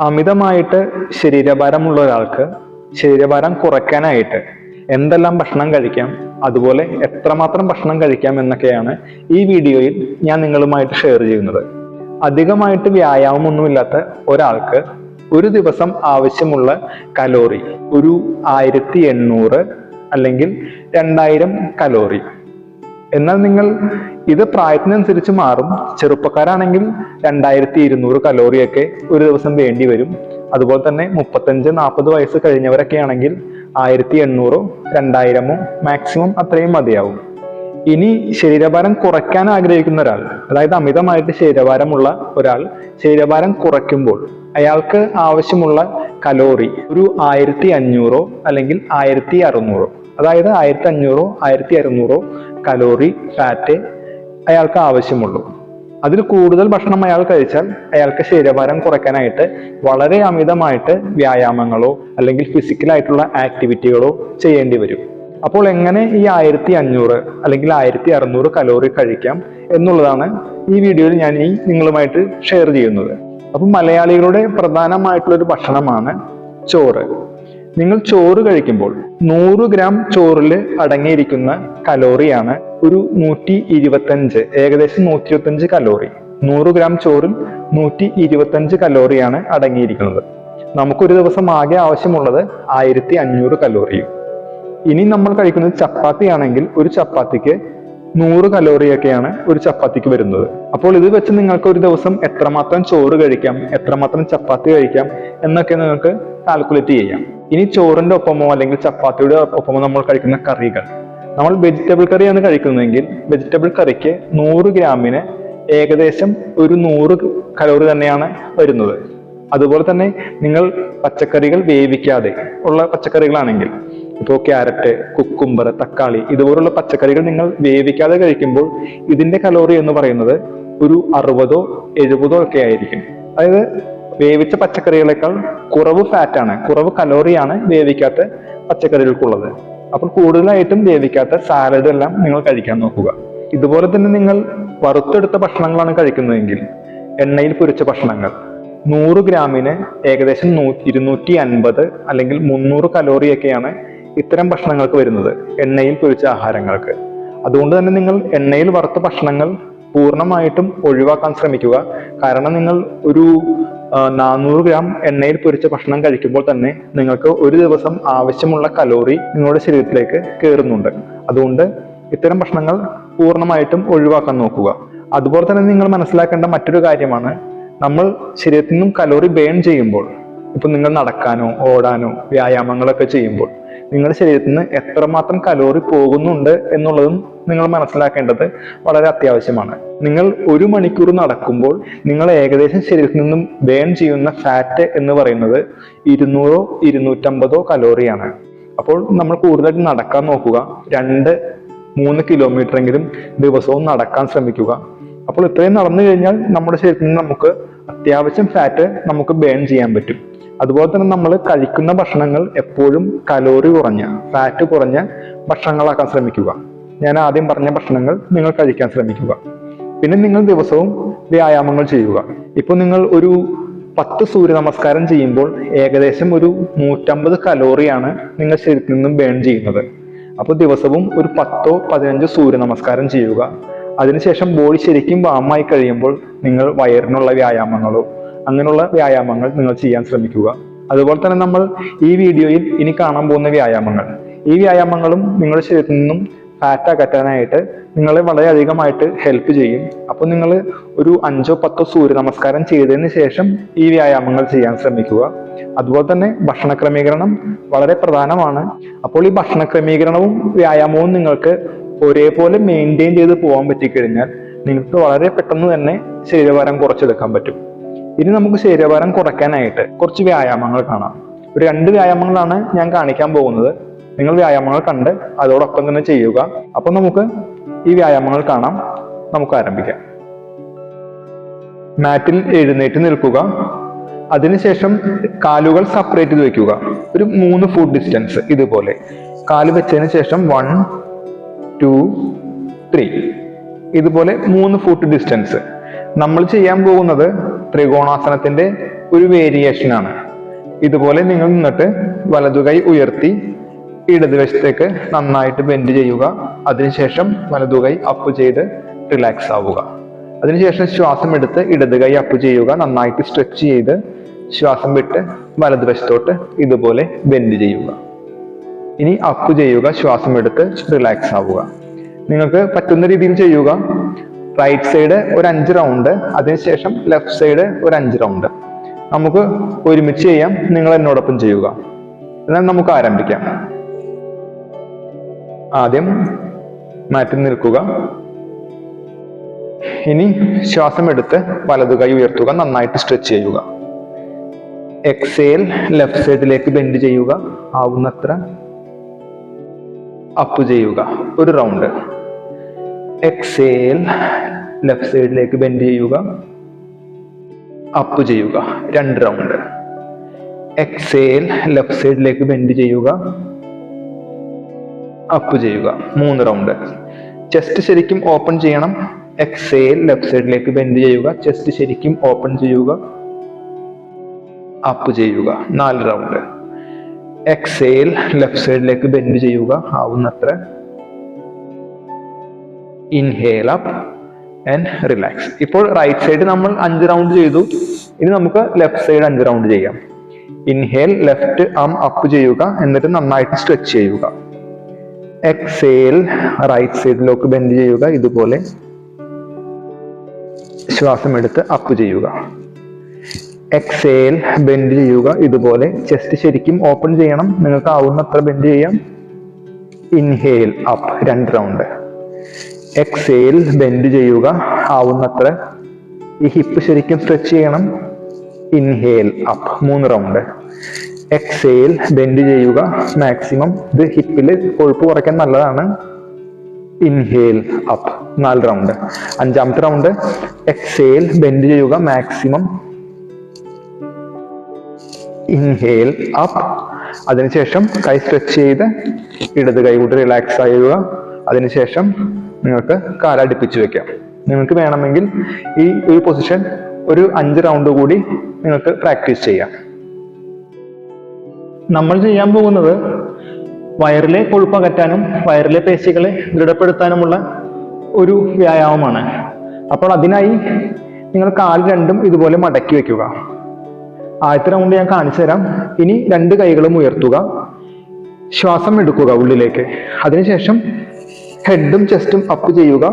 അമിതമായിട്ട് ശരീരഭാരമുള്ള ഒരാൾക്ക് ശരീരഭാരം കുറയ്ക്കാനായിട്ട് എന്തെല്ലാം ഭക്ഷണം കഴിക്കാം അതുപോലെ എത്രമാത്രം ഭക്ഷണം കഴിക്കാം എന്നൊക്കെയാണ് ഈ വീഡിയോയിൽ ഞാൻ നിങ്ങളുമായിട്ട് ഷെയർ ചെയ്യുന്നത്. അധികമായിട്ട് വ്യായാമമൊന്നുമില്ലാത്ത ഒരാൾക്ക് ഒരു ദിവസം ആവശ്യമുള്ള കലോറി ഒരു ആയിരത്തി എണ്ണൂറ് അല്ലെങ്കിൽ രണ്ടായിരം കലോറി. എന്നാൽ നിങ്ങൾ ഇത് പ്രായത്തിനനുസരിച്ച് മാറും. ചെറുപ്പക്കാരാണെങ്കിൽ രണ്ടായിരത്തി ഇരുന്നൂറ് കലോറിയൊക്കെ ഒരു ദിവസം വേണ്ടി വരും. അതുപോലെ തന്നെ മുപ്പത്തഞ്ച് നാൽപ്പത് വയസ്സ് കഴിഞ്ഞവരൊക്കെ ആണെങ്കിൽ ആയിരത്തി എണ്ണൂറോ രണ്ടായിരമോ മാക്സിമം അത്രയും മതിയാവും. ഇനി ശരീരഭാരം കുറയ്ക്കാൻ ആഗ്രഹിക്കുന്ന ഒരാൾ അതായത് അമിതമായിട്ട് ശരീരഭാരമുള്ള ഒരാൾ ശരീരഭാരം കുറയ്ക്കുമ്പോൾ അയാൾക്ക് ആവശ്യമുള്ള കലോറി ഒരു ആയിരത്തി അഞ്ഞൂറോ അല്ലെങ്കിൽ ആയിരത്തി അറുന്നൂറോ അതായത് ആയിരത്തി അഞ്ഞൂറോ ആയിരത്തി അറുന്നൂറോ കലോറി ഫാറ്റ് അയാൾക്ക് ആവശ്യമുള്ളൂ. അതിൽ കൂടുതൽ ഭക്ഷണം അയാൾ കഴിച്ചാൽ അയാൾക്ക് ശരീരഭാരം കുറയ്ക്കാനായിട്ട് വളരെ അമിതമായിട്ട് വ്യായാമങ്ങളോ അല്ലെങ്കിൽ ഫിസിക്കലായിട്ടുള്ള ആക്ടിവിറ്റികളോ ചെയ്യേണ്ടി വരും. അപ്പോൾ എങ്ങനെ ഈ ആയിരത്തി അഞ്ഞൂറ് അല്ലെങ്കിൽ ആയിരത്തി അറുന്നൂറ് കലോറി കഴിക്കാം എന്നുള്ളതാണ് ഈ വീഡിയോയിൽ ഞാൻ ഈ നിങ്ങളുമായിട്ട് ഷെയർ ചെയ്യുന്നത്. അപ്പം മലയാളികളുടെ പ്രധാനമായിട്ടുള്ളൊരു ഭക്ഷണമാണ് ചോറ്. നിങ്ങൾ ചോറ് കഴിക്കുമ്പോൾ നൂറ് ഗ്രാം ചോറിൽ അടങ്ങിയിരിക്കുന്ന കലോറിയാണ് ഒരു നൂറ്റി ഇരുപത്തഞ്ച് ഏകദേശം നൂറ്റി ഇരുപത്തഞ്ച് കലോറി. നൂറ് ഗ്രാം ചോറിൽ നൂറ്റി ഇരുപത്തഞ്ച് കലോറിയാണ് അടങ്ങിയിരിക്കുന്നത്. നമുക്കൊരു ദിവസം ആകെ ആവശ്യമുള്ളത് ആയിരത്തി അഞ്ഞൂറ് കലോറിയും. ഇനി നമ്മൾ കഴിക്കുന്നത് ചപ്പാത്തി ആണെങ്കിൽ ഒരു ചപ്പാത്തിക്ക് നൂറ് കലോറിയൊക്കെയാണ് ഒരു ചപ്പാത്തിക്ക് വരുന്നത്. അപ്പോൾ ഇത് വെച്ച് നിങ്ങൾക്ക് ഒരു ദിവസം എത്രമാത്രം ചോറ് കഴിക്കാം എത്രമാത്രം ചപ്പാത്തി കഴിക്കാം എന്നൊക്കെ നിങ്ങൾക്ക് കാൽക്കുലേറ്റ് ചെയ്യാം. ഇനി ചോറിന്റെ ഒപ്പമോ അല്ലെങ്കിൽ ചപ്പാത്തിയുടെ ഒപ്പമോ നമ്മൾ കഴിക്കുന്ന കറികൾ. നമ്മൾ വെജിറ്റബിൾ കറിയാണ് കഴിക്കുന്നതെങ്കിൽ വെജിറ്റബിൾ കറിക്ക് നൂറ് ഗ്രാമിന് ഏകദേശം ഒരു നൂറ് കലോറി തന്നെയാണ് വരുന്നത്. അതുപോലെ തന്നെ നിങ്ങൾ പച്ചക്കറികൾ വേവിക്കാതെ ഉള്ള പച്ചക്കറികളാണെങ്കിൽ ഇപ്പോൾ ക്യാരറ്റ് കുക്കുംബർ തക്കാളി ഇതുപോലുള്ള പച്ചക്കറികൾ നിങ്ങൾ വേവിക്കാതെ കഴിക്കുമ്പോൾ ഇതിന്റെ കലോറി എന്ന് പറയുന്നത് ഒരു അറുപതോ എഴുപതോ ഒക്കെ ആയിരിക്കും. അതായത് വേവിച്ച പച്ചക്കറികളേക്കാൾ കുറവ് ഫാറ്റാണ് കുറവ് കലോറിയാണ് വേവിക്കാത്ത പച്ചക്കറികൾക്കുള്ളത്. അപ്പോൾ കൂടുതലായിട്ടും വേവിക്കാത്ത സാലഡ് എല്ലാം നിങ്ങൾ കഴിക്കാൻ നോക്കുക. ഇതുപോലെ തന്നെ നിങ്ങൾ വറുത്തെടുത്ത ഭക്ഷണങ്ങളാണ് കഴിക്കുന്നതെങ്കിൽ എണ്ണയിൽ പൊരിച്ച ഭക്ഷണങ്ങൾ. നൂറ് ഗ്രാമിന് ഏകദേശം നൂ ഇരുന്നൂറ്റി അൻപത് അല്ലെങ്കിൽ മുന്നൂറ് കലോറിയൊക്കെയാണ് ഇത്തരം ഭക്ഷണങ്ങൾക്ക് വരുന്നത് എണ്ണയിൽ പൊരിച്ച ആഹാരങ്ങൾക്ക്. അതുകൊണ്ട് തന്നെ നിങ്ങൾ എണ്ണയിൽ വറുത്ത ഭക്ഷണങ്ങൾ പൂർണമായിട്ടും ഒഴിവാക്കാൻ ശ്രമിക്കുക. കാരണം നിങ്ങൾ ഒരു നാനൂറ് ഗ്രാം എണ്ണയിൽ പൊരിച്ച ഭക്ഷണം കഴിക്കുമ്പോൾ തന്നെ നിങ്ങൾക്ക് ഒരു ദിവസം ആവശ്യമുള്ള കലോറി നിങ്ങളുടെ ശരീരത്തിലേക്ക് കയറുന്നുണ്ട്. അതുകൊണ്ട് ഇത്തരം ഭക്ഷണങ്ങൾ പൂർണമായിട്ടും ഒഴിവാക്കാൻ നോക്കുക. അതുപോലെ തന്നെ നിങ്ങൾ മനസ്സിലാക്കേണ്ട മറ്റൊരു കാര്യമാണ്. നമ്മൾ ശരീരത്തിൽ നിന്നും കലോറി ബേൺ ചെയ്യുമ്പോൾ ഇപ്പൊ നിങ്ങൾ നടക്കാനോ ഓടാനോ വ്യായാമങ്ങളൊക്കെ ചെയ്യുമ്പോൾ നിങ്ങളുടെ ശരീരത്തിൽ നിന്ന് എത്രമാത്രം കലോറി പോകുന്നുണ്ട് എന്നുള്ളതും നിങ്ങൾ മനസ്സിലാക്കേണ്ടത് വളരെ അത്യാവശ്യമാണ്. നിങ്ങൾ ഒരു മണിക്കൂർ നടക്കുമ്പോൾ നിങ്ങൾ ഏകദേശം ശരീരത്തിൽ നിന്നും ബേൺ ചെയ്യുന്ന ഫാറ്റ് എന്ന് പറയുന്നത് ഇരുന്നൂറോ ഇരുന്നൂറ്റമ്പതോ കലോറിയാണ്. അപ്പോൾ നമ്മൾ കൂടുതലായിട്ട് നടക്കാൻ നോക്കുക. രണ്ട് മൂന്ന് കിലോമീറ്റർ എങ്കിലും ദിവസവും നടക്കാൻ ശ്രമിക്കുക. അപ്പോൾ ഇത്രയും നടന്നു കഴിഞ്ഞാൽ നമ്മുടെ ശരീരത്തിൽ നിന്ന് നമുക്ക് അത്യാവശ്യം ഫാറ്റ് നമുക്ക് ബേൺ ചെയ്യാൻ പറ്റും. അതുപോലെ തന്നെ നമ്മൾ കഴിക്കുന്ന ഭക്ഷണങ്ങൾ എപ്പോഴും കലോറി കുറഞ്ഞ ഫാറ്റ് കുറഞ്ഞ ഭക്ഷണങ്ങളാക്കാൻ ശ്രമിക്കുക. ഞാൻ ആദ്യം പറഞ്ഞ ഭക്ഷണങ്ങൾ നിങ്ങൾ കഴിക്കാൻ ശ്രമിക്കുക. പിന്നെ നിങ്ങൾ ദിവസവും വ്യായാമങ്ങൾ ചെയ്യുക. ഇപ്പോൾ നിങ്ങൾ ഒരു പത്ത് സൂര്യ നമസ്കാരം ചെയ്യുമ്പോൾ ഏകദേശം ഒരു നൂറ്റമ്പത് കലോറിയാണ് നിങ്ങൾ ശരീരത്തിൽ നിന്നും ബേൺ ചെയ്യുന്നത്. അപ്പോൾ ദിവസവും ഒരു പത്തോ പതിനഞ്ചോ സൂര്യ നമസ്കാരം ചെയ്യുക. അതിനുശേഷം ബോഡി ശരിക്കും വാമായി കഴിയുമ്പോൾ നിങ്ങൾ വയറിനുള്ള വ്യായാമങ്ങളോ അങ്ങനെയുള്ള വ്യായാമങ്ങൾ നിങ്ങൾ ചെയ്യാൻ ശ്രമിക്കുക. അതുപോലെ തന്നെ നമ്മൾ ഈ വീഡിയോയിൽ ഇനി കാണാൻ പോകുന്ന വ്യായാമങ്ങൾ. ഈ വ്യായാമങ്ങളും നിങ്ങളുടെ ശരീരത്തിൽ നിന്നും ഫാറ്റ് അകറ്റാനായിട്ട് നിങ്ങളെ വളരെയധികമായിട്ട് ഹെൽപ്പ് ചെയ്യും. അപ്പോൾ നിങ്ങൾ ഒരു അഞ്ചോ പത്തോ സൂര്യ നമസ്കാരം ചെയ്തതിന് ശേഷം ഈ വ്യായാമങ്ങൾ ചെയ്യാൻ ശ്രമിക്കുക. അതുപോലെ തന്നെ ഭക്ഷണ ക്രമീകരണം വളരെ പ്രധാനമാണ്. അപ്പോൾ ഈ ഭക്ഷണ ക്രമീകരണവും വ്യായാമവും നിങ്ങൾക്ക് ഒരേപോലെ മെയിന്റെയിൻ ചെയ്ത് പോകാൻ പറ്റിക്കഴിഞ്ഞാൽ നിങ്ങൾക്ക് വളരെ പെട്ടെന്ന് തന്നെ ശരീരഭാരം കുറച്ചെടുക്കാൻ പറ്റും. ഇനി നമുക്ക് ശരീരഭാരം കുറയ്ക്കാനായിട്ട് കുറച്ച് വ്യായാമങ്ങൾ കാണാം. ഒരു രണ്ട് വ്യായാമങ്ങളാണ് ഞാൻ കാണിക്കാൻ പോകുന്നത്. നിങ്ങൾ വ്യായാമങ്ങൾ കണ്ട് അതോടൊപ്പം തന്നെ ചെയ്യുക. അപ്പം നമുക്ക് ഈ വ്യായാമങ്ങൾ കാണാം. നമുക്ക് ആരംഭിക്കാം. മാറ്റിൽ എഴുന്നേറ്റ് നിൽക്കുക. അതിനുശേഷം കാലുകൾ സെപ്പറേറ്റ് ചെയ്ത് വെക്കുക ഒരു മൂന്ന് ഫുട് ഡിസ്റ്റൻസ് ഇതുപോലെ. കാൽ വെച്ചതിന് ശേഷം വൺ ടു ത്രീ ഇതുപോലെ മൂന്ന് ഫുട്ട് ഡിസ്റ്റൻസ് നമ്മൾ ചെയ്യാൻ പോകുന്നത് ത്രികോണാസനത്തിന്റെ ഒരു വേരിയേഷൻ ആണ്. ഇതുപോലെ നിങ്ങൾ നിന്നിട്ട് വലതുകൈ ഉയർത്തി ഇടതുവശത്തേക്ക് നന്നായിട്ട് ബെൻഡ് ചെയ്യുക. അതിനുശേഷം വലതുകൈ അപ്പ് ചെയ്ത് റിലാക്സ് ആവുക. അതിനുശേഷം ശ്വാസം എടുത്ത് ഇടതുകൈ അപ്പ് ചെയ്യുക. നന്നായിട്ട് സ്ട്രെച്ച് ചെയ്ത് ശ്വാസം വിട്ട് വലതുവശത്തോട്ട് ഇതുപോലെ ബെൻഡ് ചെയ്യുക. ഇനി അപ്പ് ചെയ്യുക ശ്വാസം എടുത്ത് റിലാക്സ് ആവുക. നിങ്ങൾക്ക് പറ്റുന്ന രീതിയിൽ ചെയ്യുക. റൈറ്റ് സൈഡ് ഒരു അഞ്ച് റൗണ്ട് അതിനുശേഷം ലെഫ്റ്റ് സൈഡ് ഒരു അഞ്ച് റൗണ്ട് നമുക്ക് ഒരുമിച്ച് ചെയ്യാം. നിങ്ങൾ എന്നോടൊപ്പം ചെയ്യുക. എന്നാൽ നമുക്ക് ആരംഭിക്കാം. ആദ്യം മാറ്റി നിൽക്കുക. ഇനി ശ്വാസം എടുത്ത് വലതു കൈ ഉയർത്തുക. നന്നായിട്ട് സ്ട്രെച്ച് ചെയ്യുക. എക്സേൽ ലെഫ്റ്റ് സൈഡിലേക്ക് ബെൻഡ് ചെയ്യുക. ആവുന്നത്ര അപ്പ് ചെയ്യുക. ഒരു റൗണ്ട് എക്സേൽ ലെഫ്റ്റ് സൈഡിലേക്ക് ബെൻഡ് ചെയ്യുക. അപ്പ് ചെയ്യുക. രണ്ട് റൗണ്ട് എക്സേൽ ലെഫ്റ്റ് സൈഡിലേക്ക് ബെൻഡ് ചെയ്യുക. അപ്പ് ചെയ്യുക. മൂന്ന് റൗണ്ട് ചെസ്റ്റ് ശരിക്കും ഓപ്പൺ ചെയ്യണം. എക്സേൽ ലെഫ്റ്റ് സൈഡിലേക്ക് ബെൻഡ് ചെയ്യുക. ചെസ്റ്റ് ശരിക്കും ഓപ്പൺ ചെയ്യുക. അപ്പ് ചെയ്യുക. നാല് റൗണ്ട് എക്സേൽ ലെഫ്റ്റ് സൈഡിലേക്ക് ബെൻഡ് ചെയ്യുക. ആവുന്നത്ര. ഇൻഹേൽ അപ്പ് ആൻഡ് റിലാക്സ് ഇപ്പോൾ റൈറ്റ് സൈഡ് നമ്മൾ അഞ്ച് റൗണ്ട് ചെയ്തു. ഇനി നമുക്ക് ലെഫ്റ്റ് സൈഡ് അഞ്ച് റൗണ്ട് ചെയ്യാം. ഇൻഹേൽ ലെഫ്റ്റ് ആം അപ്പ് ചെയ്യുക. എന്നിട്ട് നന്നായിട്ട് സ്ട്രെച്ച് ചെയ്യുക. എക്സേൽ റൈറ്റ് സൈഡിലേക്ക് ബെൻഡ് ചെയ്യുക. ഇതുപോലെ ശ്വാസം എടുത്ത് അപ്പ് ചെയ്യുക. എക്സേൽ ബെൻഡ് ചെയ്യുക. ഇതുപോലെ ചെസ്റ്റ് ശരിക്കും ഓപ്പൺ ചെയ്യണം. നിങ്ങൾക്ക് ആവുന്നത്ര ബെൻഡ് ചെയ്യാം. ഇൻഹേൽ അപ്പ് രണ്ട് റൗണ്ട് എക്സേൽ ബെൻഡ് ചെയ്യുക. ആവുന്നത്ര. ഈ ഹിപ്പ് ശരിക്കും സ്ട്രെച്ച് ചെയ്യണം. ഇൻഹേൽ അപ്പ് മൂന്ന് റൗണ്ട് എക്സേൽ ബെൻഡ് ചെയ്യുക. മാക്സിമം ഇത് ഹിപ്പിൽ കൊഴുപ്പ് കുറയ്ക്കാൻ നല്ലതാണ്. ഇൻഹേൽ അപ്പ് നാല് റൗണ്ട് അഞ്ചാമത്തെ റൗണ്ട് എക്സേൽ ബെൻഡ് ചെയ്യുക. മാക്സിമം ഇൻഹേൽ അപ്പ് അതിനുശേഷം കൈ സ്ട്രെച്ച് ചെയ്ത് ഇടത് കൈ കൂട്ടി റിലാക്സ് ആയുക അതിനുശേഷം നിങ്ങൾക്ക് കാലടിപ്പിച്ച് വെക്കാം. നിങ്ങൾക്ക് വേണമെങ്കിൽ ഈ ഒരു പൊസിഷൻ ഒരു അഞ്ച് റൗണ്ട് കൂടി നിങ്ങൾക്ക് പ്രാക്ടീസ് ചെയ്യാം. നമ്മൾ ചെയ്യാൻ പോകുന്നത് വയറിലെ കൊഴുപ്പകറ്റാനും വയറിലെ പേശികളെ ദൃഢപ്പെടുത്താനുമുള്ള ഒരു വ്യായാമമാണ്. അപ്പോൾ അതിനായി നിങ്ങൾ കാൽ രണ്ടും ഇതുപോലെ മടക്കി വെക്കുക. ആദ്യത്തെ റൗണ്ട് ഞാൻ കാണിച്ചു തരാം. ഇനി രണ്ട് കൈകളും ഉയർത്തുക. ശ്വാസം എടുക്കുക ഉള്ളിലേക്ക്. അതിനുശേഷം ഹെഡും ചെസ്റ്റും അപ്പ് ചെയ്യുക.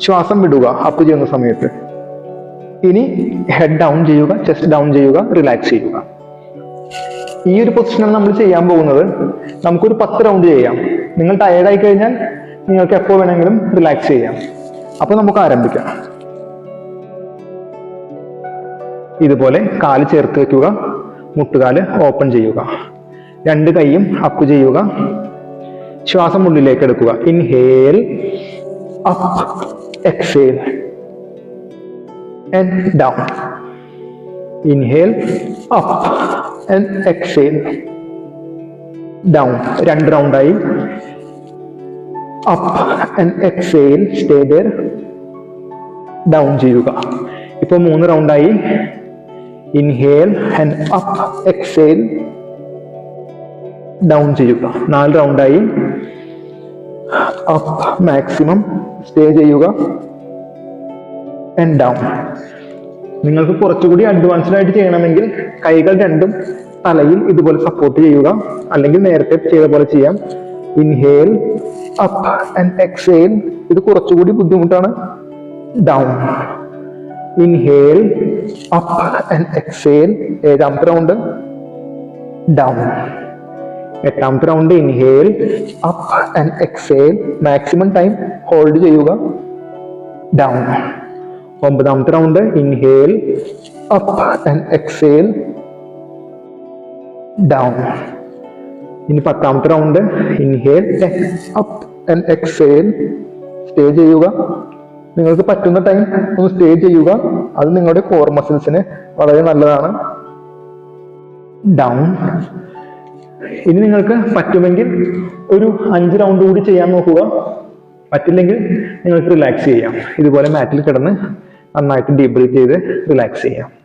ശ്വാസം വിടുക അപ്പ് ചെയ്യുന്ന സമയത്ത്. ഇനി ഹെഡ് ഡൗൺ ചെയ്യുക ചെസ്റ്റ് ഡൗൺ ചെയ്യുക റിലാക്സ് ചെയ്യുക. ഈ ഒരു പൊസിഷനാണ് നമ്മൾ ചെയ്യാൻ പോകുന്നത്. നമുക്കൊരു പത്ത് റൗണ്ട് ചെയ്യാം. നിങ്ങൾ ടയേർഡായി കഴിഞ്ഞാൽ നിങ്ങൾക്ക് എപ്പോൾ വേണമെങ്കിലും റിലാക്സ് ചെയ്യാം. അപ്പോൾ നമുക്ക് ആരംഭിക്കാം. ഇതുപോലെ കാൽ ചേർത്ത് വെക്കുക മുട്ടുകാൽ ഓപ്പൺ ചെയ്യുക. രണ്ട് കൈയും അപ്പ് ചെയ്യുക. ശ്വാസം ഉള്ളിലേക്ക് എടുക്കുക. Inhale up exhale and down inhale up and exhale down രണ്ട് റൗണ്ടായി up and exhale stay down ചെയ്യുക. ഇപ്പോൾ മൂന്ന് റൗണ്ടായി inhale and up exhale down ചെയ്യുക. നാല് റൗണ്ടായി അപ്പ് മാക്സിമം സ്റ്റേ ചെയ്യുക. ആൻഡ് ഡൗൺ നിങ്ങൾക്ക് കുറച്ചുകൂടി അഡ്വാൻസ്ഡ് ആയിട്ട് ചെയ്യണമെങ്കിൽ കൈകൾ രണ്ടും തലയിൽ ഇതുപോലെ സപ്പോർട്ട് ചെയ്യുക. അല്ലെങ്കിൽ നേരത്തെ ചെയ്ത പോലെ ചെയ്യാം. ഇൻഹേൽ അപ്പ് ആൻഡ് എക്സേൽ ഇത് കുറച്ചുകൂടി ബുദ്ധിമുട്ടാണ്. Down inhale up and exhale ഏഴാമത്തെ റൗണ്ട് ഡൗൺ എട്ടാമത്തെ round inhale up and exhale maximum time hold ചെയ്യുക. ഡൗൺ ഒമ്പതാമത്തെ round inhale up and exhale down ഇനി പത്താമത്തെ round inhale up and exhale stay ചെയ്യുക. നിങ്ങൾക്ക് പറ്റുന്ന ടൈം ഒന്ന് സ്റ്റേ ചെയ്യുക. അത് നിങ്ങളുടെ കോർ മസിൽസിന് വളരെ നല്ലതാണ്. ഡൗൺ ഇനി നിങ്ങൾക്ക് പറ്റുമെങ്കിൽ ഒരു അഞ്ച് റൗണ്ട് കൂടി ചെയ്യാൻ നോക്കുക. പറ്റില്ലെങ്കിൽ നിങ്ങൾക്ക് റിലാക്സ് ചെയ്യാം. ഇതുപോലെ മാറ്റിൽ കിടന്ന് നന്നായിട്ട് ഡീബ്രീത്ത് ചെയ്ത് റിലാക്സ് ചെയ്യാം.